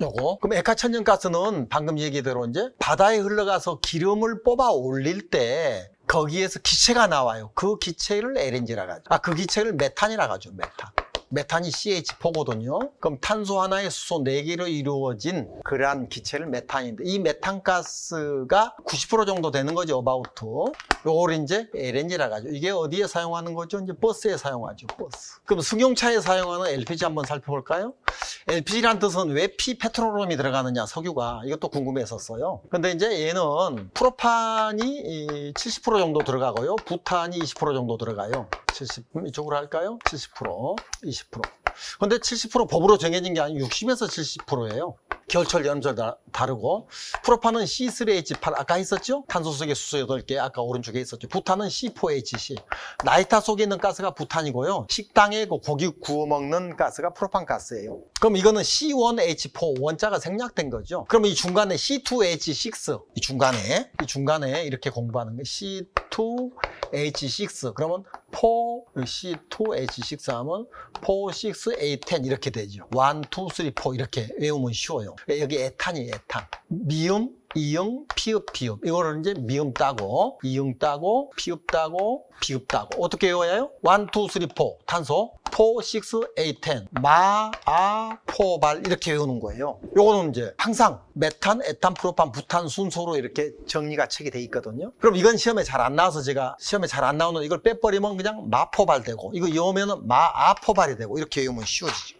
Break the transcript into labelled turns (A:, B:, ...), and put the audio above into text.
A: 요거. 그럼 액화천연가스는 방금 얘기대로 이제 바다에 흘러가서 기름을 뽑아 올릴 때 거기에서 기체가 나와요. 그 기체를 LNG라고 하죠. 아, 그 기체를 메탄이라고 하죠. 메탄. 메탄이 CH4거든요. 그럼 탄소 하나에 수소 4개로 이루어진 그러한 기체를 메탄인데 이 메탄가스가 90% 정도 되는 거죠. 어바우트. 요걸 이제 LNG라고 하죠. 이게 어디에 사용하는 거죠? 이제 버스에 사용하죠. 버스. 그럼 승용차에 사용하는 LPG 한번 살펴볼까요? LPG란 뜻은 왜 피페트로름이 들어가느냐 석유가 이것도 궁금했었어요. 근데 이제 얘는 프로판이 70% 정도 들어가고요. 부탄이 20% 정도 들어가요. 70 음, 이쪽으로 할까요? 70% 20%. 근데 70% 법으로 정해진 게 아니고 60에서 70%예요. 겨울철, 여름철 다, 다르고 프로판은 C3H8 아까 했었죠? 탄소 속에 수소 8개 아까 오른쪽에 있었죠. 부탄은 C4H10 나이타 속에 있는 가스가 부탄이고요. 식당에 그 고기 구워 먹는 가스가 프로판 가스예요. 그럼 이거는 C1H4 원자가 생략된 거죠. 그럼 이 중간에 C2H6 이 중간에 이 중간에 이렇게 공부하는 게 C2H6 그러면 4 C2H6 하면 4, 6, 8, 10 이렇게 되죠. 1, 2, 3, 4 이렇게 외우면 쉬워요. 여기 에탄이에요, 에탄. 미음, 이응, 피읍, 피읍. 이거를 이제 미음 따고, 이응 따고, 피읍 따고, 피읍 따고. 어떻게 외워야 해요? 1, 2, 3, 4. 탄소. 4, 6, 8, 10. 마, 아, 포, 발. 이렇게 외우는 거예요. 요거는 이제 항상 메탄, 에탄, 프로판, 부탄 순서로 이렇게 정리가 책이 돼 있거든요. 그럼 이건 시험에 잘 안 나와서 제가 시험에 잘 안 나오는 이걸 빼버리면 그냥 마포발 되고, 이거 외우면은 마, 아, 포발이 되고, 이렇게 외우면 쉬워지죠.